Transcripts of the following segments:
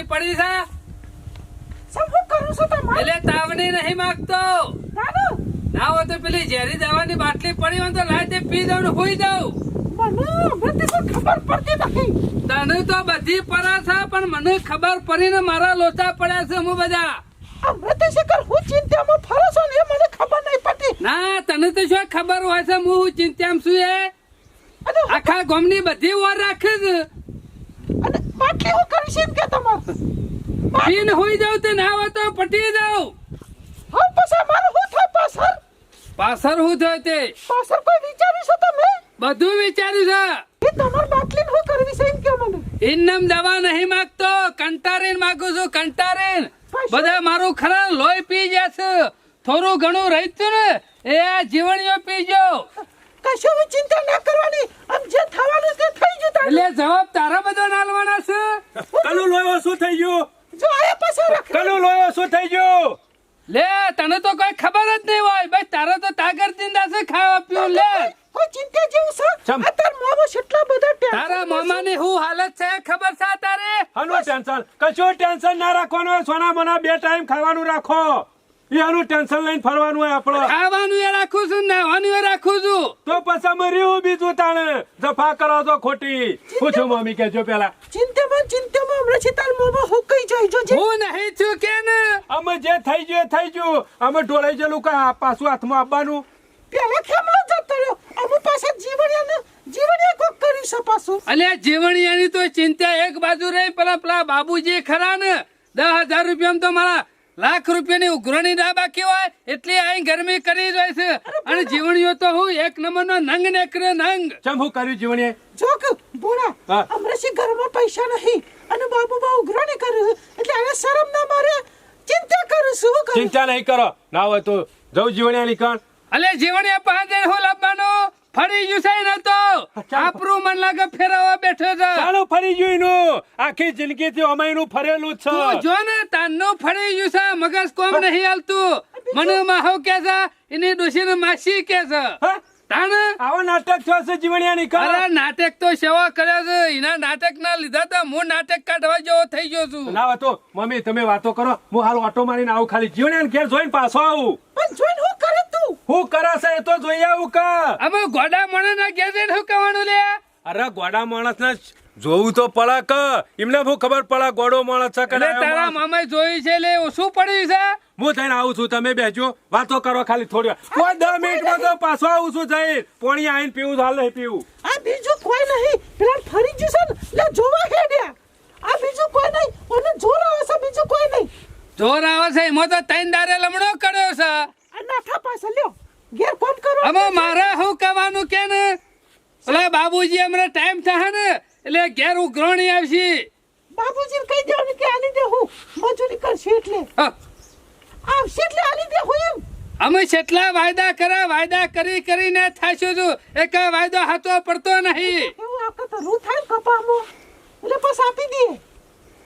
દવાની પડી છે? હું કરું છું તમારે? એટલે તાવની નહીં માંગતો. ના હોય તો પેલી ઝેરી દવાની બાટલી પડી હોય તો લાઈ તે પી દઉં ને હોઈ દઉં. તને તો બધી પરા છે પણ મને ખબર પડીને મારા લોચા પડ્યા છે હું બધા. હું ચિંતામાં ફરો છો ને મને ખબર નહીં પડતી. ના તને તો શું ખબર હોય છે હું ચિંતામાં છું એ? આખા ગામની બધી વાર રાખે છે. અને હું કરીશ કે તમારે? પીને હોઈ જાવ તે ના હોય તો પટી જાવ હા પછી મારું હું થાય પાછળ? પાછળ હું થયો તે? પાછળ કોઈ વિચાર્યું છે તમે? બધું વિચાર્યું એ તમાર બાટલી હું કરવી છે એમ કે મને? છે ઇન્નમ દવા નહીં માંગતો કંટારીન માંગુ છું કંટારીન. બધા મારું ખરા લોહી પી જશે થોડું ઘણું રહ્યું ને એ આ જીવણીઓ પીજો કશું બી ચિંતા ના કરવાની? આમ જે થવાનું તે થઈ ગયું તારે. એટલે જવાબ તારા બધો નાલવાના છે? કલુ લોયો શું થઈ ગયું? જો આયા પાછો રાખ. કનું લોયો શું થઈ ગયું? લે તને તો કોઈ ખબર જ નહીં હોય. ભાઈ તારો તો તાગર જિંદા છે ખાવા પીવું. લે. કોઈ ચિંતા જેવું છે. આ તાર મોમાં કેટલા બધા ટેન્શન તારા મામાની હું હાલત છે ખબર છે તારે? આનું ટેન્શન. કશું ટેન્શન ના રાખવાનું સોના મના બે ટાઈમ ખાવાનું રાખો. એનું ટેન્શન લઈને ફરવાનું હોય આપણે. ખાવાનું એ રાખું છું નાવાનું એ રાખું છું. તો પછી મર્યું બીજું તાણે. જફા કરો છો ખોટી. પૂછો મમ્મી કેજો પેલા. ચિંતામાં ચિંતામાં હમણાં છે તાર મોમાં હું કઈ જાય જો હું નહીં છું કે ને. અમે જે થઈ ગયું એ થઈ ગયું. અમે ઢોળાઈ જેલું કા પાછું હાથમાં આપવાનું. પેલા ખેમલો જતો રહ્યો? અમુ પાછા જીવણિયાને જીવણિયા કોક કરી છે પાછું. અલ્યા જીવણિયાની તો ચિંતા એક બાજુ રહી પેલા પેલા બાબુજી ખરા ને. દસ હજાર રૂપિયામાં તો મારા લાખ રૂપિયાની ઉઘરાણી ના બાકી હોય એટલી અહીં ગરમી કરી રહી છે. અને જીવણીઓ તો હું એક નંબરનો નંગ નેકરે નંગ. ચમ હું કર્યું જીવણીએ? જોક બોણા. હમણાં ઘરમાં પૈસા નહીં અને બાબુ બા ઉઘરાણી કર્યું છે. એટલે આને શરમ ના મારે. ચિંતા કરું શું કરું? ચિંતા નહીં કરો. ના હોય તો જવું જીવણીયા નીકળ અલે જીવણીએ પાસે હું લાવવાનો ફરી ગયું છે ને તો? આપણું મન લાગે ફેરવવા બેઠો છે. ચાલો ફરી ગયું એનું. આખી જિંદગી થી અમાયનું ફરેલું છે. જો ને તાનનો ફરી ગયું છે. મગજ કોમ નહીં હાલતું. મને માહો કે છે એની ડોશીને માસી કે છે? તાણ? નાટક થયો છે જીવણીયા નીકળ અરે નાટક તો સેવા કર્યા છે. એના નાટક ના લીધા તો હું નાટક કાઢવા જેવો થઈ ગયો છું. ના વાતો. મમ્મી તમે વાતો કરો. હું હાલ ઓટો મારીને આવું ખાલી. જીવણીયા ઘેર જોઈને પાછો આવું. પણ જોઈને હું કરે કરાશે એ તો જોઈ આવું કા. અમે ગોડા મને ના ઘેર જઈને શું કહેવાનું લે? અરે ગોડા માણસ ને જોવું તો પડે કે. એમને શું ખબર પડે ગોડો માણસ છે કે તારા મામા જોયું છે લે શું પડ્યું છે? હું થઈને આવું છું તમે બેજો. વાતો કરો ખાલી થોડી કોઈ દસ મિનિટમાં તો પાછો આવું છું જઈ. પોણી આવીને પીવું તો હાલ નહીં પીવું. આ બીજું કોઈ નહીં. પેલા ફરી ગયું છે ને લે જોવા હેડ્યા આ બીજું કોઈ નહીં. અને જોર આવે છે બીજું કોઈ નહીં. જોર આવે છે એમાં તો તૈન દારે લમણો કર્યો છે. નાઠા પાસે લ્યો. ઘેર કોમ કરો. અમે મારે હું કહેવાનું કે ને ઓલા બાબુજી હમણાં ટાઈમ થાય ને એટલે ઘેર ઉઘરાણી આવશે. બાબુજીને કહી દેવાનું કે આલી દે હું મજૂરી કરશે એટલે. હા. આવશે એટલે આલી દે હું એમ? અમે કેટલા વાયદા કર્યા વાયદા કરી કરીને થાશું છું. એક વાયદો હાથો પડતો નહીં. એવું આ તો રૂ થાય કપામો. એટલે બસ આપી દે.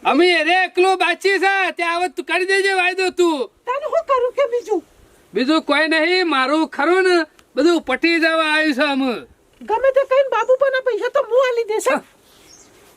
અમે રે એકલું બાચી છે ત્યાં આવત તું કરી દેજે વાયદો તું. તને હું કરું કે બીજું? બીજું કોઈ નહીં મારું ખરું ને બધું પટી જવા આવ્યું છે અમે ગમે તે કઈ બાબુ પણ પૈસા તો હું આલી દેશે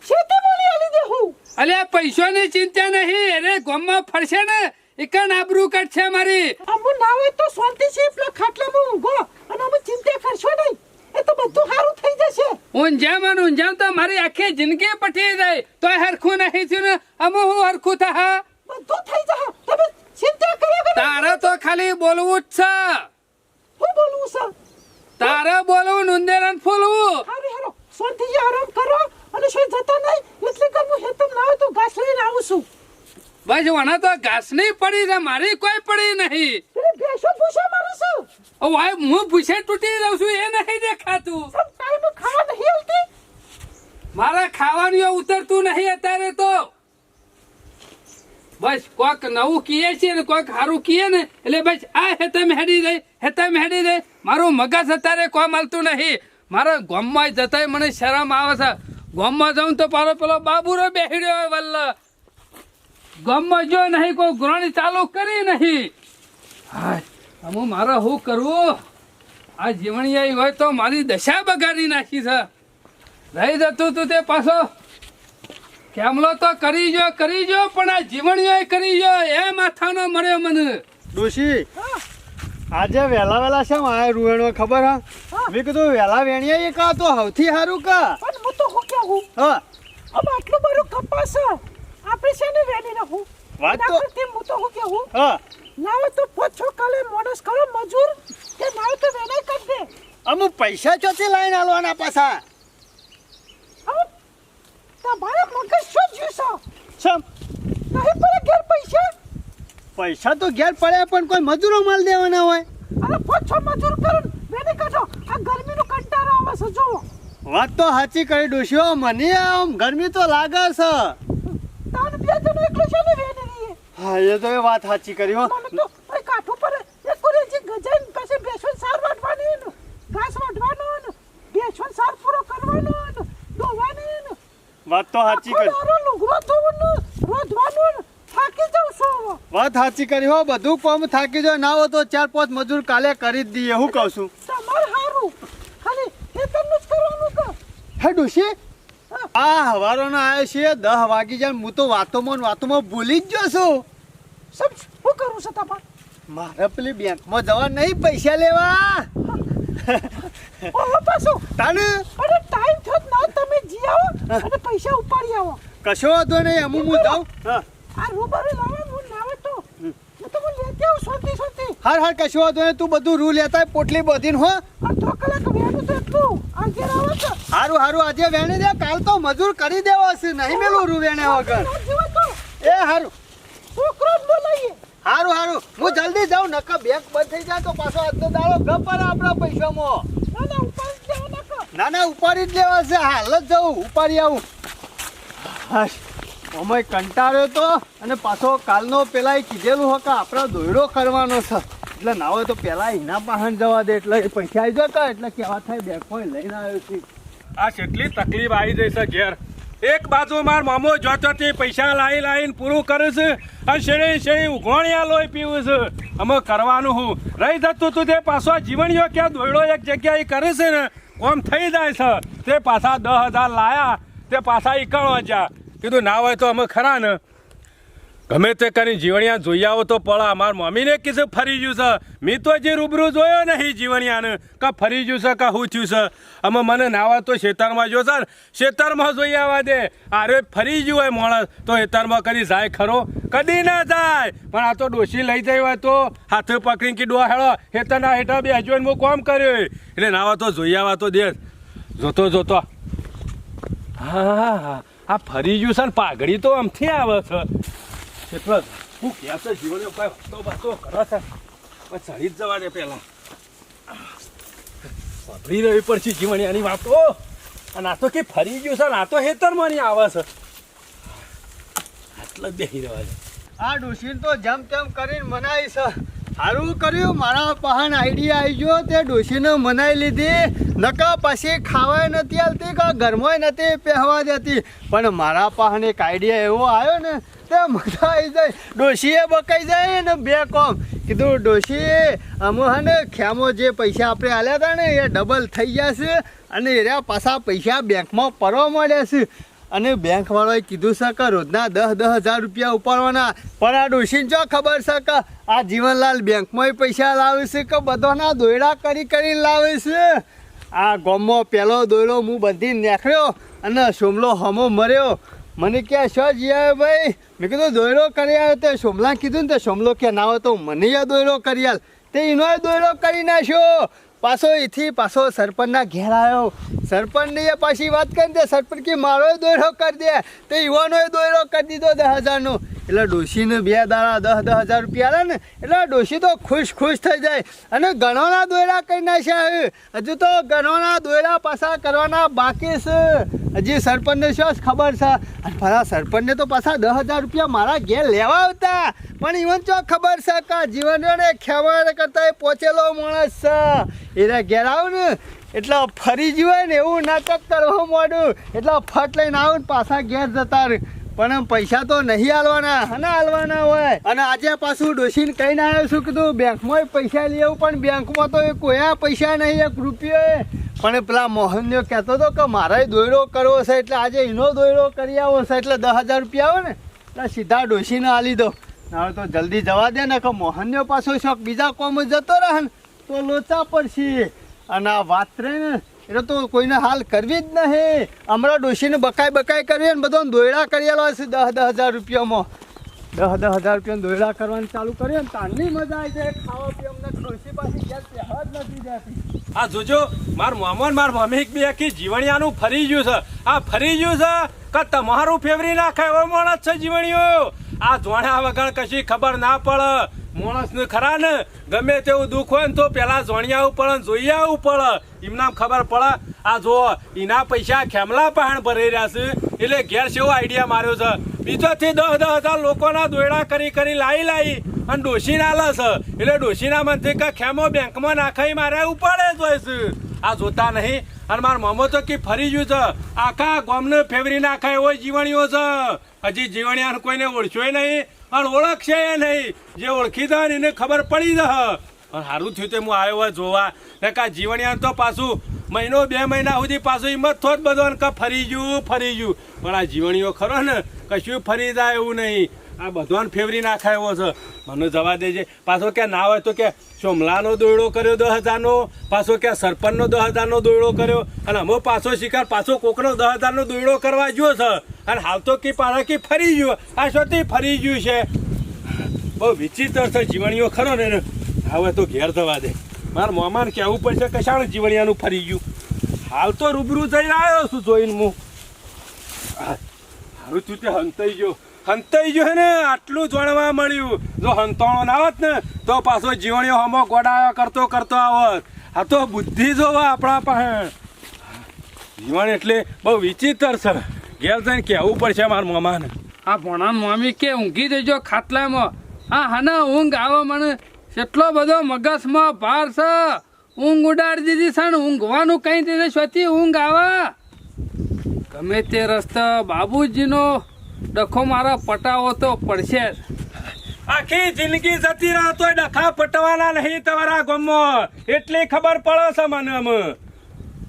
શેતી બોલી આલી દે હું? અલ્યા પૈસાની ચિંતા નહીં અરે ગોમમાં ફરશે ને એકન આબરૂ કાઢશે મારી. અમુ ના હોય તો શાંતિ છે પેલા ખાટલામાં ઊંઘો અને અમે ચિંતા કરશો નહીં. એ તો બધું સારું થઈ જશે. ઊંઝામ અને ઊંઝામ તો મારી આખી જિંદગી પટી જાય તો હરખું નહીં થયું ને અમુ હું હરખું થા બધું થઈ જશે. તમે ચિંતા કરો તારે તો ખાલી બોલવું જ છે. હું બોલવું છે તારે બોલવું નુંદેરન ફૂલવું. અરે હારો. શાંતિથી આરામ કરો અને શું જતા નહીં. એટલે કે હું હેતમ ના હોય તો ઘાસ લઈને આવું છું. ભાઈ વણા તો ઘાસની પડી છે મારી કોઈ પડી નહીં. ભેસો ભૂસો મારું છું ઓ ભાઈ હું ભૂસે તૂટી જાઉં છું એ નહીં દેખાતું. ટાઈમ ખાવા નહીં હલતી મારા ખાવાનું ઉતરતું નહીં અત્યારે તો. બસ કોક નવું કીએ છે ને કોક સારું કીએ ને, એટલે બસ આ હેતમ હેડી જાય હેતમ હેડી જાય મારું મગજ અત્યારે કોઈ મળતું નહીં. મારા ગામમાં જતાય મને શરમ આવે છે. ગામમાં જાઉં તો પારો પેલો બાબુરો બેહડ્યો હોય વલ્લ. ગામમાં જો નહીં, કોઈ ગ્રોણી ચાલુ કરી નહીં. હાય હું મારે શું કરવું? આ જીવણી આવી હોય તો મારી દશા બગાડી નાખી છે. રહી જતું તું તે પાછો. કેમલો તો કરી જો કરી જો પણ આ જીવણીઓ કરી જો એ માથાનો મળ્યો મને. ડોશી આજે વહેલા વહેલા શેમ આયા રૂવેણો ખબર હા? મેં કીધું વહેલા વેણિયા એ કા તો સૌથી સારું કા? પણ હું તો હું કેવું હા? અબ આટલું બધું કપાસ છે. આપણે છે ને વેણી નાખું વાત તો- એના તો હું તો હું હા? હોય તો પોછો કાલે મોડસ કરો મજૂર કે ના તો વેણે કર દે. અમુક પૈસા ચોથી લાઈન આલવાના પાછા. હવે તમારે મગજ શું જ્યું સમ છે નહીં પડે ઘેર પૈસા? પૈસા તો ઘેર પડે પણ કોઈ મજૂરો માલ દેવાના હોય. અરે પોછો મજૂર કરો ને વેણી કાઢો આ ગરમીનો કંટાળો આવે છે જોવો વાત તો સાચી કરી ડોશીઓ મને આમ ગરમી તો લાગે છે. તાન બે જણ એકલો છે ને વેણી હા એ તો એ વાત સાચી કરી હો. મને તો કાઠો પર એક કોરે જે ગજાઈને પછી બેસવા સાર વાટવાની ને ઘાસ વાટવાનો ને બેસવા સાર પૂરો કરવાનો ને દોવાની ને વાત તો સાચી કરી ને ને. વાત સાચી કરી હો બધું કોમ થાકી જો ના હો તો ચાર પાંચ મજૂર કાલે કરી જ દઈએ હું કહું છું. હે ડોશી આ હવારોનો આવ્યો છે દહ વાગી જાય હું તો વાતોમાં વાતોમાં ભૂલી જ ગયો છું. સબ શું કરું છે મારે પેલી બેંકમાં જવા નહીં પૈસા લેવા. પાછું. તાને? અરે ટાઈમ થયો ના તમે અને પૈસા ઉપાડી આવો. કશો વાંધો નહીં અમુ હું જાઉં. હા. આ રૂબરૂ લાવે હું લાવે તો. હું તો હું લેતી આવું શાંતિ શાંતિ હાર હાર કશો વાંધો નહીં તું બધું રૂ લેતા પોટલી બધીને હો. અડધો કલાક વેણું તો એટલું. આજે આવે છે. હારું હારું આજે વેણે દે કાલ તો મજૂર કરી દેવો હશે નહીં મેલું રૂ વેણે વગર. તો? એ હારું. છોકરો જ બોલાઈએ હારું હારું. હું જલ્દી જાઉં નકા બેંક બંધ થઈ જાય તો પાછો આજનો દાડો ગપર આપણા પૈસામાં. ના ના ઉપર ના ના ઉપાડી જ લેવા છે. હાલ જ જવું ઉપાડી આવું. હાશ અમે કંટાળ્યો તો અને પાછો કાલનો પેલા કીધેલું હોય કે આપણે દોયડો કરવાનો છે. એટલે ના હોય તો પેલા એના પાહન જવા દે. એટલે પૈસા આવી જતા એટલે કેવા થાય બેંકમાં લઈને આવ્યો છે. આ કેટલી તકલીફ આવી જઈ છે, ઘેર. એક બાજુ માર મામો જોતો તે પૈસા લાવી લાવીને પૂરું કરે છે અને શેરી શેરી ઉઘોણિયા લોહી પીવું છે. અમે કરવાનું હું. રહી જતું તું તે પાછો જીવણીઓ ક્યાં દોયડો એક જગ્યાએ કરે છે ને? કોમ થઈ જાય છે. તે પાછા દસ હજાર લાયા, તે પાછા એકાણું હજાર કીધું, ના હોય તો અમે ખરા ને. ગમે તે કરીને જીવણિયા જોઈ આવો તો પડા અમાર મમ્મીને કીધું, ફરી ગયું છે. મેં તો જે રૂબરૂ જોયો નહીં જીવણિયાને. કા ફરી ગયું છે, કા શું થયું છે? અમે મને નાવા તો શેતરમાં જો સર ખેતરમાં જોઈ આવવા દે. અરે ફરી ગયું હોય માણસ, તો ખેતરમાં કદી જાય ખરો? કદી ના જાય. પણ આ તો ડોશી લઈ જાય હોય તો હાથે પકડીને કે ડો હેળો ખેતરના હેઠા બે હજુ હું કોમ કર્યો એટલે નાવા તો જોઈ આવવા તો દે. જોતો જોતો. હા હા હા. આ ફરી ગયું છે ને, પાઘડી તો આમથી આવે છે. એટલે હું ક્યાં છે જીવન કઈ વાતો વાતો કરો છે. પણ ચડી જ જવા દે પેલા સાંભળી રહી પડશે જીવણિયાની વાતો. અને આ તો કે ફરી ગયું છે ને આ તો હેતરમાં નહીં આવે છે. આટલા જ બેસી રહેવા છે આ ડોશીને તો જેમ તેમ કરીને મનાવી છે. સારું કર્યું, મારા પહાણ આઈડિયા આવી ગયો, તે ડોશીને મનાઈ લીધી. નકા પછી ખાવાય નથી આલતી કે ગરમાય નથી પહેવા દેતી. પણ મારા પહાણ એક આઈડિયા એવો આવ્યો ને, તે મજા આવી જાય. ડોશીએ બકાઈ જાય ને બે કોમ. કીધું, ડોશી, અમે હે ખેમો જે પૈસા આપણે આલ્યા હતા ને, એ ડબલ થઈ ગયા છે. અને એના પાછા પૈસા બેંકમાં પરવા મળ્યા છે. અને બેંક વાળાએ કીધું છે રોજના દસ દસ હજાર રૂપિયા ઉપાડવાના. પણ આ ડોશીને જો ખબર છે આ જીવનલાલ બેંકમાં પૈસા લાવે કે બધાના દોયડા કરી કરીને લાવે આ ગોમમાં પહેલો દોયડો હું બધી નેખડ્યો અને સોમલો હમો મર્યો. મને કહે શું જીયા ભાઈ? મેં કીધું, દોયડો કરી આવ્યો તે. સોમલા કીધું ને તે સોમલો કે, ના હોય તો મને યા દોયડો કરી આલ. તે એનો દોયડો કરી નાખ્યો. પાછો એથી પાછો સરપંચના ઘેર આવ્યો. સરપંચની એ પાછી વાત કરી દે, સરપંચ કે મારો દોયરો કરી દે, તો યુવાનોએ દોયરો કરી દીધો દસ હજારનો. એટલે ડોશીને બે દાડા દસ દસ હજાર રૂપિયા ને, એટલે ડોશી તો ખુશ ખુશ થઈ જાય. અને ગણોના દોયરા કરી નાખ્યા હજુ તો ગણોના દોયરા પાછા કરવાના બાકી છે. હજી સરપંચને શું ખબર છે? અને પાછા સરપંચને તો પાછા દસ હજાર રૂપિયા મારા ઘેર લેવા આવતા. પણ ઈવન ચો ખબર છે કે જીવનને ખેવા કરતા પહોંચેલો માણસ છે. એના ઘેર આવું ને, એટલે ફરી જીવાય ને એવું નાટક કરવા માંડું. એટલે ફટ લઈને આવું ને પાછા ઘેર જતા પણ પૈસા તો નહીં હાલવાના, હના હાલવાના હોય. અને આજે પાછું ડોસીને કહીને આવ્યો છું કીધું બેંકમાં પૈસા લઈ આવું પણ બેંકમાં તો એ કોઈ પૈસા નહીં, એક રૂપિયો પણ પેલા મોહનને કહેતો હતો કે મારે દોયડો કરવો છે એટલે આજે એનો દોયડો કરી આવો છે એટલે દસ હજાર રૂપિયા આવે ને, એટલે સીધા ડોશીને આલી દો હવે તો જલ્દી જવા દે ને કે મોહનનો પાછો શોખ બીજા કોમ જતો રહે ને, તો લોચા પડશે. અને આ વાત રહે ને, એટલે તો કોઈને હાલ કરવી જ નહીં. હમણાં ડોશીને બકાઈ બકાઈ કરવી ને બધો દોયડા કરી આલો છે દસ દસ હજાર રૂપિયામાં. દસ દસ હજાર રૂપિયા દોયડા કરવાનું ચાલુ કરીએ ને તાની મજા આવી જાય. ખાવા પીવા અમને પાછી ગેસ પહેવા જ નથી જતી આ જોજો, માર મામો માર મમ્મી એક બે આખી જીવણિયાનું ફરી ગયું છે. આ ફરી ગયું છે કે તમારું ફેવરી નાખે એવો માણસ છે જીવણીઓ. આ જોણ્યા વગર કશી ખબર ના પડે. માણસને ખરા ને, ગમે તેવું દુઃખ હોય ને તો પેલા જોણિયા ઉપર જોઈએ ઉપર એમના ખબર પડે. આ જો એના પૈસા ખેમલા પહાણ ભરાઈ રહ્યા છે, એટલે ઘેર જેવો આઈડિયા માર્યો છે. બીજોથી દસ દસ હજાર લોકોના દોયડા કરી કરી લાવી લાવી અને ડોશીના લસ એટલે ડોશીના મનથી કે ખેમો બેંકમાં નાખાઈ મારે, ઉપાડે જ હોય છે. આ જોતા નહીં. અને મારા મોમો તો કે ફરી ગયું છે. આખા ગામને ફેવરી નાખાય એવો જીવણીઓ છે. હજી જીવણિયાને કોઈને ઓળખ્યો નહીં અને ઓળખશે એ નહીં. જે ઓળખી દે એને ખબર પડી જ અને સારું થયું તે હું આવ્યો જોવા. ને કા જીવણિયાને તો પાછું મહિનો, બે મહિના સુધી પાછું હિંમત થોત બધો કે ફરી ગયું ફરી ગયું પણ આ જીવણીઓ ખરો ને, કશું ફરી જાય એવું નહીં. આ બધાને ફેવરી નાખાય એવો છે. મને જવા દેજે. પાછો કે ના હોય તો કે સોમલાનો દોયડો કર્યો દસ હજારનો, પાછો કે સરપંચનો દસ હજારનો દોયડો કર્યો. અને અમે પાછો શિકાર, પાછો કોકનો દસ હજારનો દોયડો કરવા ગયો છે. અને હાલ તો કે પાછા કે ફરી ગયો આ શોથી ફરી ગયું છે. બહુ વિચિત્ર છે જીવણીઓ ખરો ને. હવે તો ઘેર જવા દે. મારા મોમાને કહેવું પડશે કશાણ જીવણિયાનું ફરી ગયું. હાલ તો રૂબરૂ જઈને આવ્યો છું જોઈને હું. હારું તું તે હંતાઈ ગયો. હંતાઈ ગયો ને, આટલું જાણવા મળ્યું. જો હંતાણો ના આવત ને, તો પાછો જીવણીઓ હમો ગોડાયો કરતો કરતો આવત. આ તો બુદ્ધિ જોવા આપણા પાસે. જીવણ એટલે બહુ વિચિત્ર છે. ઘેર જઈને કહેવું પડશે મારા મામાને. આ ભણા મામી કે ઊંઘી દેજો ખાટલામાં. હા હા ના ઊંઘ આવે મને. કેટલો બધો મગજમાં ભાર છે. ઊંઘ ઉડાડી દીધી છે ને ઊંઘવાનું કઈ દીધું સ્વતી ઊંઘ આવે. ગમે તે રસ્તા બાબુજીનો ડખો મારા પટાવો તો પડશે. આખી જિંદગી જતી રહો તો ડખા પટવાના નહીં તમારા ગમો એટલી ખબર પડે છે મને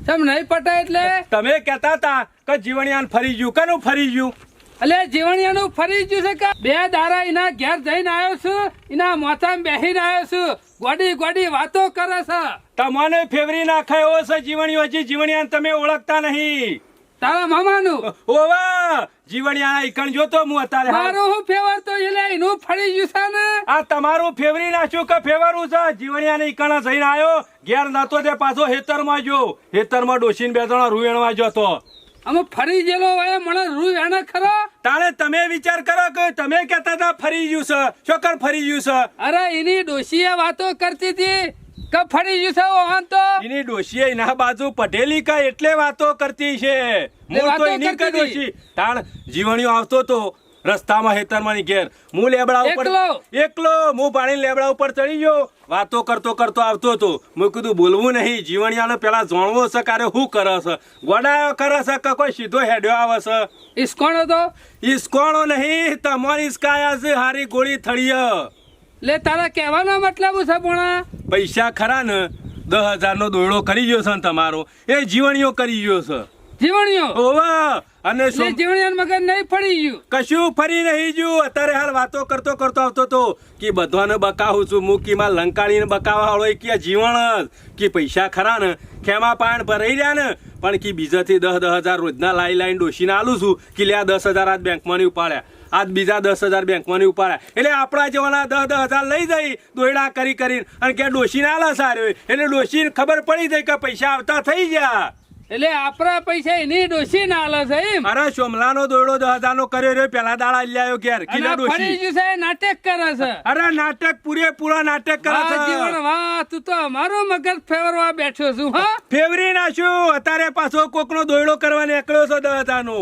કેમ નહીં પટાય એટલે? તમે કહેતા હતા કે જીવણિયાન ફરી ગયું. કનું ફરી ગયું? અલે જીવણિયાનું ફરી ગયું છે કે બે દારા એના ઘેર જઈને આવ્યો છું એના મોચામાં બેહીને આવ્યો છું. ગોડી ગોડી વાતો કરે છે. તમને ફેવરી નાખે એવો છે જીવણીઓ હજી જીવણિયાન તમે ઓળખતા નહીં. તારા મામાનું? ઓવા જીવણિયા ઈકણ જોતો હું અત્યારે. મારું હું ફેવર તો એટલે એનું ફરી ગયું છે ને? આ તમારું ફેવરી નાખ્યું કે ફેવરું છે? જીવણિયાને ઈકણ જઈને આવ્યો ઘેર નતો તે પાછો હેતરમાં જો હેતરમાં ડોસીને બે જણા રૂવેણવા જતો અમે ફરી જેલો હોય મને રૂ એને ખરો? તારે તમે વિચાર કરો કે તમે કહેતા હતા ફરી ગયું છે. ચોકર ફરી ગયું છે? અરે એની ડોશીએ વાતો કરતી હતી કે ફરી ગયું છે ઓહન તો. એની ડોશીએ એના બાજુ પટેલી કા એટલે વાતો કરતી છે. મૂળ તો એની કા ડોશી? તાણ જીવણીઓ આવતો તો રસ્તામાં હેતરમાં ની ઘેર. હું લેબડા ઉપર એકલો? એકલો. હું પાણી લેબડા ઉપર ચડી ગયો. વાતો કરતો કરતો આવતો હતો. મેં કીધું બોલવું નહીં. જીવણિયાને પેલા જાણવો છે કારે શું કરે છે? ગોડાયો કરે છે કે કોઈ સીધો હેડ્યો આવે છે? ઈસકોણ હતો? ઈસકોણો નહીં. તમારી ઈસકાયા છે હારી ગોળી થળીય લે તારા કહેવાનો મતલબ છે પૂણા? પૈસા ખરા ને. દસ હજારનો દોયડો કરી ગયો છે ને તમારો. એ જીવણીઓ કરી ગયો છે. જીવણિયો. ઓવા અને શું જીવણિયાનું મગજ નહીં ફરી ગયું. કશું ફરી નહીં જ્યું અત્યારે હાલ વાતો કરતો કરતો આવતો તો કે બધાને બકાવું છું મૂકીમાં લંકાળીને બકાવા વાળો કે જીવણ કે પૈસા ખરા ને ખેમા પાણ ભરાઈ રહ્યા ને પણ કે બીજાથી દસ દસ હજાર રોજના લાઈ લાઈન ડોસીને આલું છું કે લે આ દસ હજાર આજ બેંકમાં નહીં ઉપાડ્યા. આજ બીજા દસ હજાર બેંકમાં નહીં ઉપાડ્યા. એટલે આપણા જેવાના દસ દસ હજાર લઈ જઈ દોયડા કરી કરીને. અને કે ડોસીને આલા સાર્યો. એટલે ડોસીને ખબર પડી જાય કે પૈસા આવતા થઈ ગયા. એટલે આપણા પૈસા એની ડોસી ના આલે છે એમ. અરે સોમલાનો દોયડો દસ હજાર નો કર્યો રહ્યો પેલા દાડા લ્યાયો ઘેર કિલા ગયું છે નાટક કરે છે. અરે નાટક પૂરેપૂરા નાટક કરે છે. જીવન વાહ તું તો અમારો મગજ ફેરવા બેઠો છું હા. ફેવરી નાખ્યું અત્યારે પાછો કોકનો દોડો કરવા નીકળ્યો છો દસ હજાર નો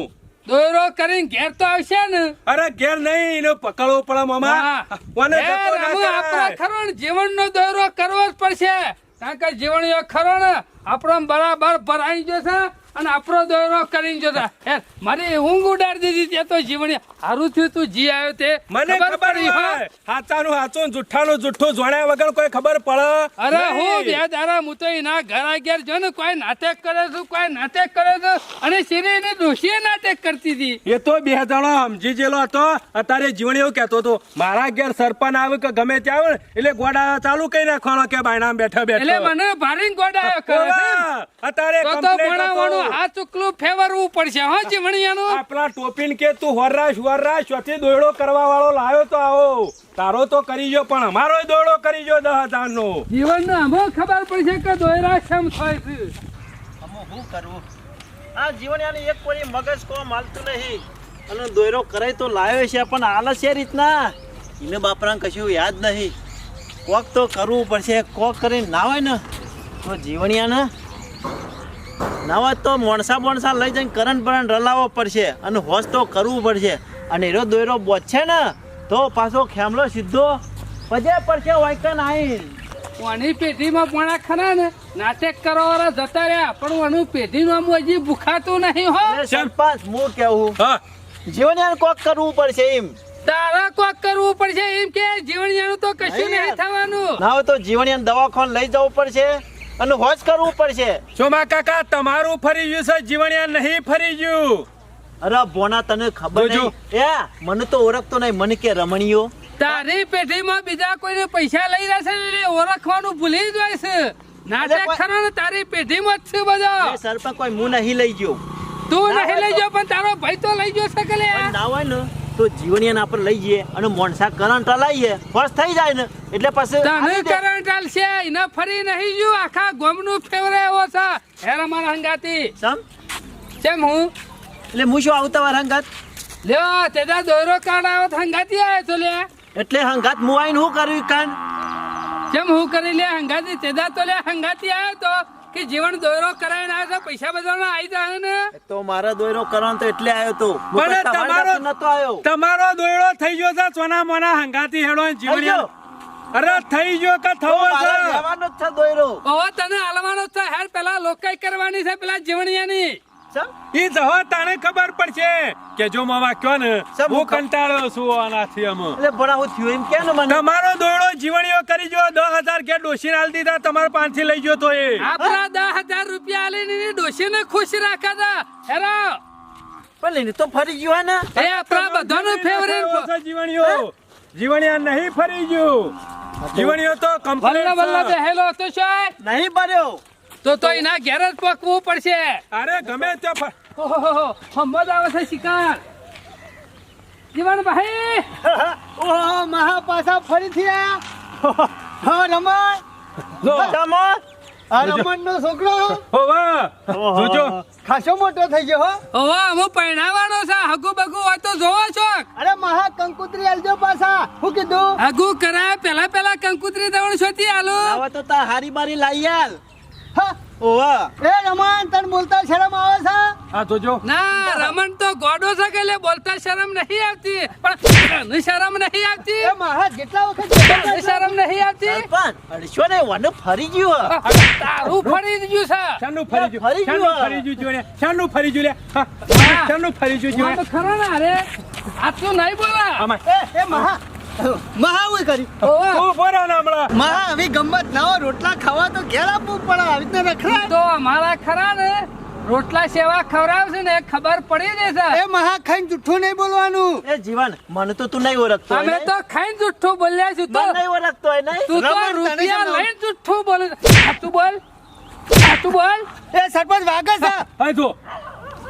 દોરો કરીને ઘેર તો આવશે ને. અરે ઘેર નહીં એનો પકડવો પડે મામા. ઘેર જતો ના. ખરો જીવનનો દોરો કરવો જ પડશે. કારણ કે જીવણીઓ ખરો ને આપણો બરાબર ભરાઈ ગયો છે અને આપણો દોરો કરીને જોતા. હે મારી ઊંઘ ઉડાડી દીધી ત્યાં તો જીવણી. હારું થયું તું જી આવ્યો તે. મને ખબર હાચાનું હાચું જુઠ્ઠાનું જુઠ્ઠું જોણ્યા વગર કોઈ ખબર પડે અરે હું બે દારા હું તો એના ઘર ઘેર જો ને કોઈ નાટક કરે છું કોઈ નાટક કરે છે અને શિરી ને ડોશીએ નાટક કરતી હતી. એ તો બે જણો સમજી ગયેલો હતો. અત્યારે જીવણી એવું કહેતો હતો મારા ઘેર સરપંચ આવે કે ગમે ત્યાં આવે એટલે ગોડા ચાલુ કઈ નાખવાનો કે બાયણા બેઠા એટલે મને ભારી ગોડા કરે અત્યારે આ ચૂકલું ફેવરવું પડશે હો જીવણિયાનું આ પેલા ટોપીન કે તું વરરાશ વરરાશ ચોથી દોયડો કરવા વાળો લાવ્યો તો આવો. તારો તો કરી ગયો પણ અમારો દોયડો કરી ગયો દસ હજાર નો જીવનનો આમાં ખબર પડશે કે દોયરા એમ થાય છે. અમો શું કરવું આ જીવન યાની એક કોઈ મગજ કો માલતું નહીં. અને દોયરો કરે તો લાવ્યો છે પણ આલસ છે રીતના? એને બાપરાને કશું યાદ નહીં. કોક તો કરવું પડશે કોક કરીને ના હોય ને. તો જીવણિયાને ના હોય તો મોણસા મોણસા લઈ જઈને કરંટ બરંટ રલાવવો પડશે અને હોશ તો કરવું પડશે. અને એનો દોયરો છે ને તો પાછો ખેમલો સીધો પજે પડશે વાયકન આઈ કોની પેઢીમાં પોણા ખરા ને? નાટક કરવા વાળા જતા રહ્યા પણ ઓનું પેઢીનું આમ હજી ભૂખાતું નહીં હો. સરપંચ હું કેવું? જીવન જીવણિયાને કોક કરવું પડશે એમ. તારા કોક કરવું પડશે એમ કે જીવણિયાનું તો કશું નહીં થવાનું. ના તો જીવણિયાને દવાખાને લઈ જવું પડશે. અને હોજ કરવું પડશે. સોમા કાકા તમારું ફરી ગયું છે જીવણિયા નહીં ફરી ગયું. અરે બોના તને ખબર. નહીં? એ મને તો ઓળખતો નહીં. મને કે રમણીયો તારી પેઢીમાં બીજા કોઈને પૈસા લઈ જશે ને ઓળખવાનું ભૂલી જાય છે નાટક ખરો ને તારી પેઢીમાં જ છે બધા. સર સરપંચ કોઈ હું નહીં લઈ ગયો. તું નહીં લઈ ગયો પણ તારો ભાઈ તો લઈ ગયો છે કે ના હોય ને. તો જીવણિયાને આપણે લઈ જઈએ અને મોણસા કરંટ લાવીએ ફર્સ્ટ થઈ જાય ને એટલે પછી તને કરંટ આલશે એને ફરી નહીં જો આખા ગોમનું ફેવરે એવો છે. હેર અમારા હંગાતી. સમ? કેમ હું? એટલે હું શું આવતા વાર હંગાત? લ્યો તેદા દોરો કાઢ આવ્યો હંગાતી આવ્યો તો લે. એટલે હંગાત હું આવીને શું કર્યું કાન કેમ હું કરી લે હંગાતી? તેદા તો લે હંગાતી આવ્યો તો. કે જીવન દોયરો કરાવીને આવ્યો તો પૈસા બધાનો આવી જાય ને? તો મારો દોયરો કરવાનો તો એટલે આવ્યો તો. પણ તમારો- નતો આવ્યો. તમારો દોયડો થઈ ગયો છે સોના મોના હંગાતી હેડો જીવન અરે થઈ ગયો કે થવો છે? લેવાનો છે દોયરો. ઓ તને હાલવાનો જ છે. હેર પેલા લોકઈ કરવાની છે પેલા જીવણિયાની. ઈ જહો તાણે ખબર પડશે કે જો મામા કયો ને હું કંટાળો કંટાળ્યો છું આનાથી અમે એટલે ભણા હું થયો એમ કે ને મને? તમારો દોડો જીવણીઓ કરી જો દસ હજાર કે ડોશી આલ દીધા તમાર પાંચથી લઈ ગયો તો એ. આપણા દસ હજાર રૂપિયા આલીને ડોશી ને ખુશ રાખ્યા દા હેરો પણ લઈને તો ફરી ગયો ને? એ આપણા બધાનો ફેવરેટ જીવણીઓ. જીવણીયા નહીં ફરી ગયું. જીવણીઓ તો કમ્પ્લીટ વલ્લા બેહેલો હતો શાય નહીં બન્યો તો તો એના ઘેર જ પકવું પડશે. અરે ગમે ત્યાં ફ- આવે છે શિકાર. જીવનભાઈ ઓહો મહા પાછા ફરીથી આયા હા રમણ. આ રમણ નો છોકરો. હોવા જોજો. ખાસો મોટો થઈ ગયો હો. ઓહો હું પરણાવાનો છે. હગુ બગુ હોય તો જોવો છો અરે મહા કંકુત્રી આલજો પાછા. હું કીધું? હગુ કરાય પેલા પેલા કંકુત્રી દેવણ છોતી આલો. હવે તો તા હારી બારી લાઈ આલ. ઓવા. એ રમણ તને બોલતા શરમ આવે છે? આ જોજો. ના રમણ તો ગોડો છે કે એટલે બોલતા શરમ નહીં આવતી. પણ તને શરમ નહીં આવતી. એ મહા જેટલા વખત શરમ નહીં આવતી. સરપંચ અડશો ને વાનું ફરી ગયો તારું ફરી ગયું છે. શાનું ફરી ગયું. ફરી ગયું ફરી ગયું જીવણીયા? શાનું ફરી ગયું લે. શાનું ફરી ગયું હું તો ના ખરો ને અરે. આ તું નહીં બોલા. એ એ મહા મહા હું કરી તું બોલો ને હમણાં. મહા આવી ગમત ના હોય રોટલા ખાવા તો ઘેર આપવું પડે આવી રીતના રખડાય. તો અમારા ખરા ને. રોટલા સેવા ખવડાવશે ને ખબર પડી જશે. એ મહા ખાઈને જુઠ્ઠું નહીં બોલવાનું. એ જીવન મને તો તું નહીં ઓળખતો અમે તો ખાઈને જુઠ્ઠું બોલ્યા છું તો મને નહીં ઓળખતો હોય નહીં? તું તો રૂપિયા લઈને જુઠ્ઠું બોલે તું બોલ. તું બોલ. એ સરપંચ વાગે છે. હા જો.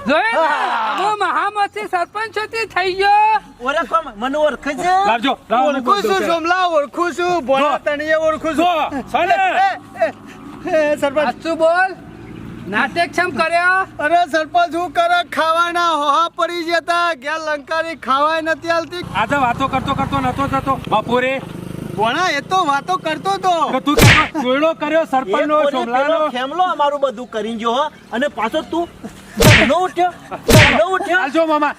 જોયે મહામતી સરપંચ હતી થઈ ગયો. ઓળખો મને ઓળખે છે? લાવજો ઓળખું છું સોમલા ઓળખું છું. ભોળા તણીએ ઓળખું છું. સને એ, એ, એ, સરપંચ. સાચું બોલ. નાટક છમ કર્યો? અરે સરપંચ શું કરે? ખાવાના હોહા પડી જતા. ઘેર લંકારી ખાવાય નથી હાલતી. આજે વાતો કરતો કરતો નતો થતો. બપોરે. ભણા એ તો વાતો કરતો તો. તું કહેતો કર્યો સરપંચ નો ખેમલો અમારું બધું કરી ગયો અને પાછો તું ધંધો ઉઠ્યો? નો ઉઠ્યો? હાલજો મામા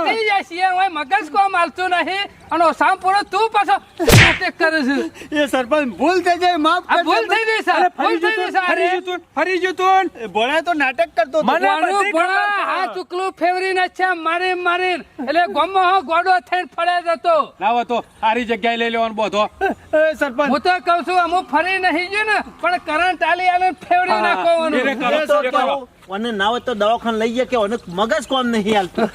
પટી જાય મગજ કોમ હાલતું નહીં. અને સામ પૂરો તું પાછો નાટક કરે છે. એ સરપંચ ભૂલ થઈ જાય માફ કરજો. ભૂલ થઈ ગઈ સર ભૂલ થઈ ગઈ સર ફરી જતું ફરી જતું એ ભોળા તો નાટક કરતો મને ભણા છે. આ ફેવરીને છે મારે મારે એટલે ગોમો હો ગોડો થઈને ફળે જતો લાવો તો સારી જગ્યાએ લઈ લેવાનો બોધો. એ સરપંચ. હું તો કહું છું અમુક ફરી નહીં ગયો ને પણ કરંટ આલી આલે ફેવરી નાખવાનું. એ કરો અને ના હોય તો દવાખાને લઈ જાય કે મગજ કોમ નહીં હાલતું?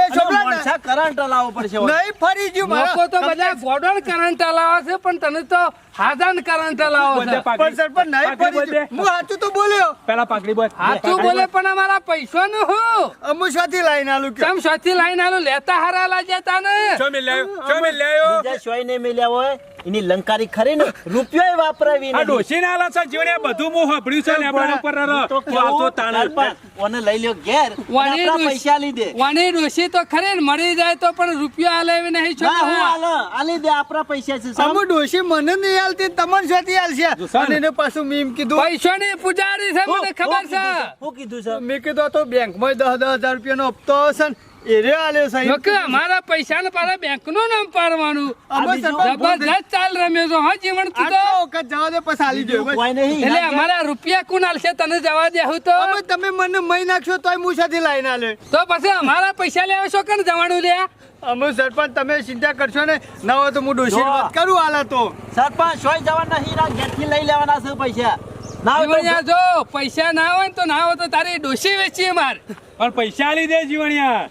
એ છોકરા કરંટ લાવવો પડશે નહીં ફરી ગયું લોકો તો બધા ગોડોન કરંટ હલાવે છે પણ તને તો હાજાન કરંટ બધે છે. પણ સરપંચ નહીં. બધે. હું સાચું તો બોલ્યો. પેલા પાકડી બોલ હાચું બોલે પણ અમારા પૈસા નું હું અમુ સાથી લાઈન આલુ કે તમ સાથી લાઈન આલુ? લેતા હારા લાગ્યા તા ને ચો મિલ્યો લાયો ચો મિલ લાયો. બીજા શોય નહીં મળ્યા હોય એની લંકારી ખરી ને રૂપિયો વાપરાવી આ નહીં. ડોશી ના આલા છે જીવને બધું હું સાંભળ્યું છે લેબડા ઉપર રર. તો તું કેવું ઓને લઈ લ્યો ઘેર વાણી પૈસા લઈ દે લીધે. વાણી ડોશી તો ખરે ને મરી જાય તો પણ રૂપિયો આલેવી નહીં છો હું આલે આલી દે આપણા પૈસા છે સામ. ડોશી મને નહીં આલતી તમને સ્વાથી આલશે. અને એને પાછું મીમ કીધું. કીધું પૈસાની પૂજારી છે મને ખબર છે. હું કીધું છે? મેં કીધું તો બેંકમાં દસ દસ હજાર રૂપિયાનો હપ્તો હશે અમારા પૈસા ને પાછા બેંકનું નામ પાડવાનું. અમે સરપંચ ભૂલ થઈ. જબરજસ્ત ચાલ રમ્યો છો હા જીવન તું. તો આટલો વખત જવા દે પછી હાલી બીજું જોયો કોઈ નહીં. એટલે અમારા રૂપિયા કોણ આલશે તને જવા દેવું તો. તમે મને મહી નાખશો તોય હું સાથે લાઈન આલે. તો પછી અમારા પૈસા લેવા છો કે જવાનું લે? અમે સરપંચ તમે ચિંતા કરશો ને. ના હોય તો હું ડોશી વાત કરું હાલા તો. સરપંચ શોય જવાના હીરા ઘેરથી લઈ લેવાના છે પૈસા. જીવણિયા જો પૈસા ના હોય તો ના હોય તો તારી ડોશી વેચી માર. પણ પૈસા આલી દે જીવણિયા.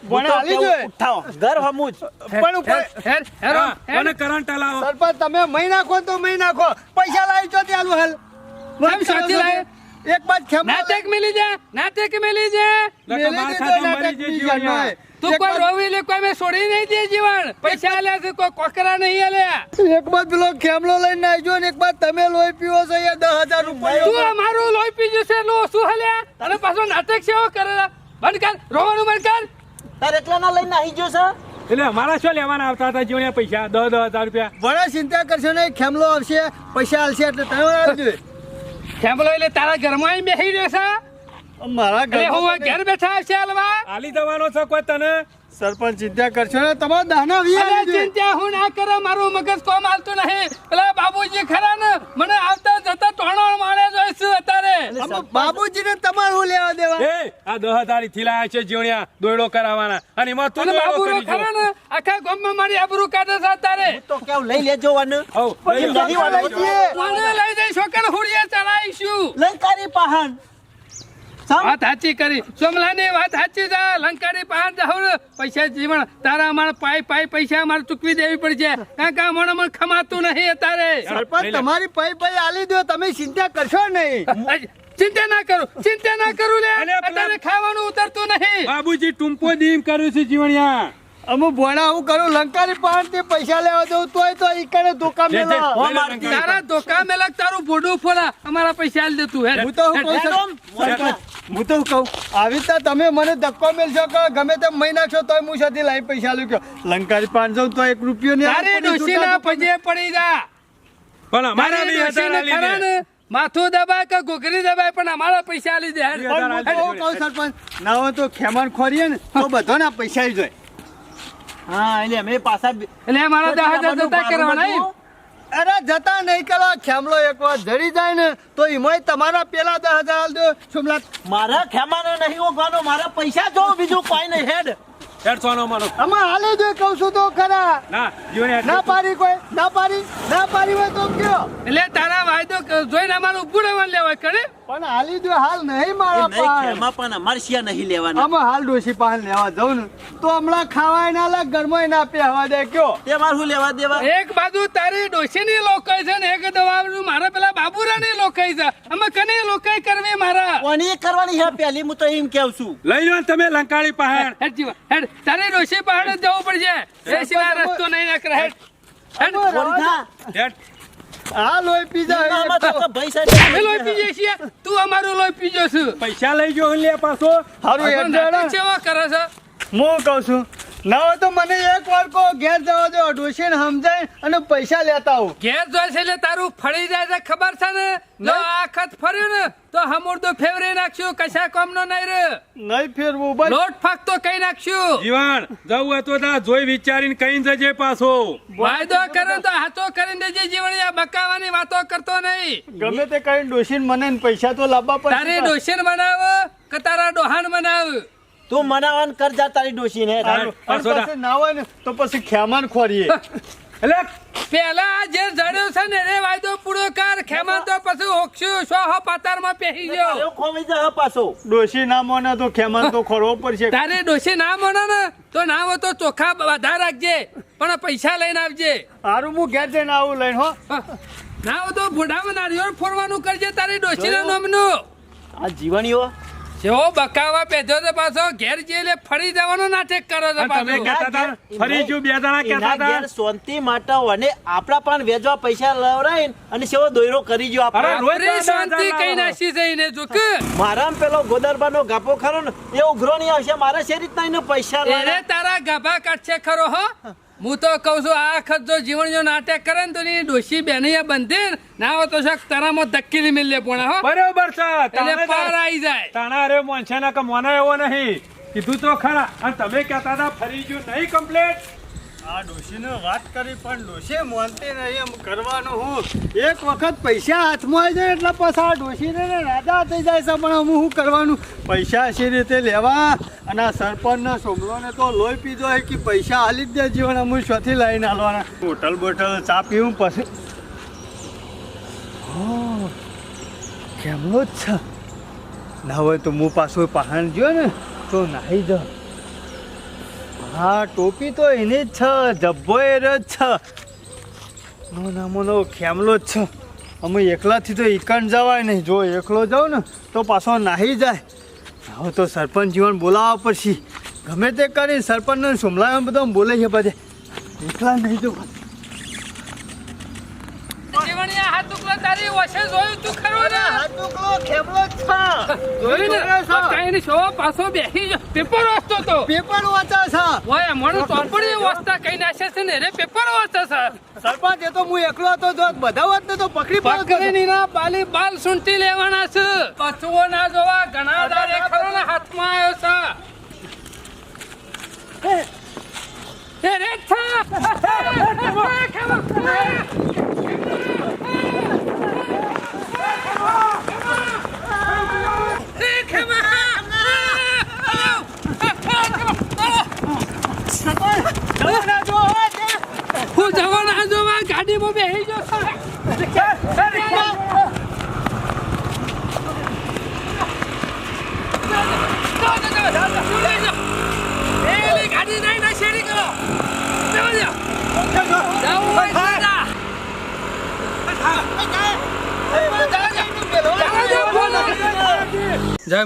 ઘર હમું જ. પણ ઉપર હેર હેર અને કરંટ હલાવો સરપંચ તમે મહી નાખો ને તો મહી નાખો. પૈસા લાવી તો ત્યાં હાલ. કેમ સાચી લાવે? એક બાદ ખેમા નાટક મેલી જા નાટક મેલી જા માર ખાધા મરી જાય બીજા જીવણિયા. તું કોઈ બાદ- રોવી કોઈ મેં છોડી નહીં દે જીવન. પૈસા આલ્યા છે કોઈ કોકરા નહીં આલ્યા. એક બાદ પેલો ખેમલો લઈને આવજો ને એક બાદ તમે લોહી પીવો છો એ દસ હજાર રૂપિયા. તું અમારું લોહી પીજું છે લો શું હલ્યા? અને પાછો નાટક સેવો કરેલા બંધ કર રોવાનું બંધ કર. તારે એકલાના લઈને આવી ગયો છે? એટલે અમારા શું લેવાના આવતા હતા જીવણિયા પૈસા? દસ દસ હજાર રૂપિયા. વડા ચિંતા કરશો નહીં ખેમલો આવશે પૈસા આવશે એટલે તમે ખેમલો એટલે તારા ઘરમાં બેસી રહ્યો છે? મારા એટલે હું ઘરમાં ઘેર બેઠા છે હાલવા આલી જવાનો છે કોઈ તને? સરપંચ ચિંતા કરશો ને તમારા દાના વી અરે આવી જોઈએ. ચિંતા હું ના કરે મારું મગજ કોમ હાલતું નહીં. પેલા બાબુજી ખરા ને મને આવતા જતા ટોણો મારે જોઈશું અત્યારે. આમાં બાબુજીને તમારે હું લેવા દેવા? એ આ દસ હજારથી છે જીવણિયા દોયડો કરાવવાના. અને એમાં તું બાબુ ખરા. ને આખા ગામમાં મારી આબરૂ કાઢે છે અત્યારે. તો કેવું લઈ લેજો વાને લઈ. નથી વાળો લઈ જઈએ. લઈ જઈ છોકરા હુડિયા ચલાવીશું લંકારી પહાણ. સામ વાત સાચી કરી. સોમલાની વાત સાચી છે. લંકાની પહાડ જાવ પૈસા જીવન. તારા અમારા પાઈ પાઈ પૈસા અમારે ચૂકવી દેવી પડશે. કારણ કે અમારે મને ખમાતું નહીં અત્યારે? સરપંચ તમારી પાઈ પૈ આલી દો. તમે ચિંતા કરશો નહીં. ચિંતા ના કરું. ચિંતા ના કરું લે. અત્યારે ખાવાનું ઉતરતું નહીં. બાબુજી ટૂંપો દીમ કર્યું છે જીવણિયા. અમુ ભોણા હું કરું લંકારી પહાડથી પૈસા લેવા દઉં તોય તો ઈકડે ધોકા મેલા. લે, મારતી. તારા ધોકા મેલક તારું ભોડું ફોડા? અમારા પૈસા આલી દે તું હે હું તો હું કહું હું તો કહું. આવી રીતે તમે મને ધક્કો મેલશો કે ગમે તેમ મહી નાખશો તોય હું સાથે લાઈ પૈસા લઉં કે લંકારી પાન જાઉં તો એક રૂપિયો ને અરે ડોસી ના પજે પડી જા. પણ અમારા બી હજાર. ને? માથું દબાય કે ઘોઘરી દબાય પણ અમારા પૈસા તો કહું સરપંચ ના હોય તો ખેમણ ખોરીએ ને તો બધાના પૈસા ય જોઈએ હા એટલે અમે પાછા એટલે અમારા દસ હજાર જતા કરવાના અરે જતા નહીં કરો ખેમલો એક વાર જડી જાય ને તો એમાંય તમારા પેલા હજાર આલ દો સોમનાથ મારા ખેમાનો નહીં ઓગવાનો મારા પૈસા જો બીજું કોઈ નહીં હેડ. હેડ સોનો માનો આમાં હાલે જો કહું છું તો ખરા. ના જીવણિયા ના પારી કોઈ ના પારી ના પારી હોય તો કયો એટલે તારા વાયદો જોઈને અમારું ઉભું રહેવાનું લેવાય કરે પણ હાલી દો હાલ નહીં મારા નહીં એમાં પણ અમારે શિયા નહીં લેવાના. અમે હાલ ડોશી પાન લેવા જાઉં ને. તો હમણાં ખાવાય ના લાગ ઘરમાં ના પહેવા દે કયો. તે માર શું લેવા દેવા? એક બાજુ તારી ડોશીની લોકાઈ છે ને એક દવાનું મારા પેલા બાબુરા ની લોકાઈ છે. અમે કને લોકાઈ કરવી મારા? કોની કરવાની છે? પહેલી હું તો એમ કેવું છું. લઈ લો તમે લંકાળી પહાડ હેડ જીવા. હેડ તારી ડોશી પહાડ જ જવું પડશે. એ સિવાય રસ્તો નહીં નાખરે. હેડ હેડ. હા લોહી પીજા તો ભાઈ સાહેબ લોહી પીજે છે તું અમારું લોહી પીજો છું. પૈસા લઈ ગયો લે પાછો. હારું એ કરે છે. હું કહું છું ના હોય તો મને એક વાર કહો ઘેર જવા દો ડોશીન સમજાય અને પૈસા લેતા આવું. ઘેર છે એટલે તારું ફળી જાય છે ખબર છે ને? જો આખત ખત ફર્યું ને તો હમુરદું ફેવરી નાખ્યું કશા કોમનો નહીં રે. નહીં ફેરવું બસ. લોટ ફાક તો કઈ નાખ્યું જીવાણ જવું હોય તો તા જોઈ વિચારીને કઈ જજે પાછો. વાયદો કરે તો હાથો કરીને દેજે જીવણિયા બકાવાની વાતો કરતો નહીં. ગમે તે કરીને ડોશીન મને પૈસા તો લાવવા તારી પડશે ડોશીન બનાવ કે તારા ડોહાન બનાવ તું મનાવન કર જા તારી ડોશીને ને. ના હોય ને તો પછી ખેમાન ખોરીએ. એટલે પેલા જે જડ્યો છે ને રે વાયદો પૂરો કર. ખેમાન તો પછી ઓક્ષું સો હો પાતારમાં પેહી ગયો. એવું જા પાછો. ડોશી ના મોને તો ખેમાન તો ખોરવો પડશે. તારે ડોશી ના મોને ને તો ના હોય તો ચોખા વધારે રાખજે પણ પૈસા લઈને આવજે. સારું હું ઘેર જઈને આવું લઈને હો. ના હોય તો ભોડામાં નારિયેળ ફોડવાનું કરજે તારી ડોશીના નામનું. આ જીવણીઓ જેવો બકાવા પેધો તો પાછો ઘેર જઈને ફરી જવાનો નાટક કરો છો તમે કહેતા હતા ફરી જો બે જણા કહેતા હતા. શાંતિ માટે અને આપડા પણ વેજવા પૈસા લવરાઈ અને સેવો દોયરો કરી જો આપણે. રોજ શાંતિ કઈ નાસી જઈને જો કે. મારામાં પેલો ગોદરબાનો ગાપો ખરો ને એ ઉઘરો નહીં આવશે. મારે છે રીતના એને પૈસા લે તારા ગાભા કાઢશે ખરો હો. હું તો કઉ છું આ વખત જો જીવન જો નાટક કરે ને તો એની ડોશી બેન બંધી ને, ના હોય તો શાક તારામાં ધક્કી મિલે પણ હો. બરોબર છે. એટલે પાર આવી જાય. તાણા રે મોનછાના કે મોના એવો નહીં. કીધું તો ખરા. અને તમે કહેતા હતા ફરી ગયું નહીં કમ્પ્લેટ આ ડોશીને વાત કરી, પણ ડોશી માનતી નહીં, એમ કરવાનું હું. એક વખત પૈસા હાથમાં આવી જાય એટલે પછી આ ડોશીને રાજા થઈ જાય છે, પણ હું શું કરવાનું? પૈસા સી રીતે લેવા? અને સરપંચના સોમલોને તો લોહી પીધો હોય કે પૈસા હાલી જ દે જીવન અમુ શોથી લઈને હાલવાના. હોટલ બોટલ ચા પીવું પછી. કેમનો જ છે. ના હોય તો હું પાછું પહાણ ગયો ને, તો નાહી જાઉં. હા, ટોપી તો એની જ છે જબ્બો એ જ છે. નો નામોનો ખેમલો જ છે. અમે એકલાથી તો એકણ જવાય નહીં. જો એકલો જાઉં ને, તો પાછો નાહી જાય. હવે તો સરપંચ જીવન બોલાવવા પડશે. ગમે તે કરી સરપંચને સુમલા બધા બોલે છે બધે એકલા નહીં જવું જીવણિયા હાથ ઉકલો તારી વશે જોયું તું ખરું ને? ખેમલો જ છે? જોયું ને. કઈ ની શો પાછો બેસી ગયો પેપર વાંચતો તો. પેપર વાંચા છે. ઓય મણ ચોપડી વાંચતા કઈ નાશે છે ને? રે પેપર વાંચતા છે. સરપંચ એ તો હું એકલો હતો જો બધા વાત ને તો પકડી પડે નીના બાલી બાલ સુંટી લેવાના છે. કચુઓ ના જોવા ઘણા દાડે ખરો ને હાથમાં આવ્યો છે એ રે છા હું જવાના જોવા ગાડીમાં બેસી ગયો ગાડી નહીં ના શેરી કરો જય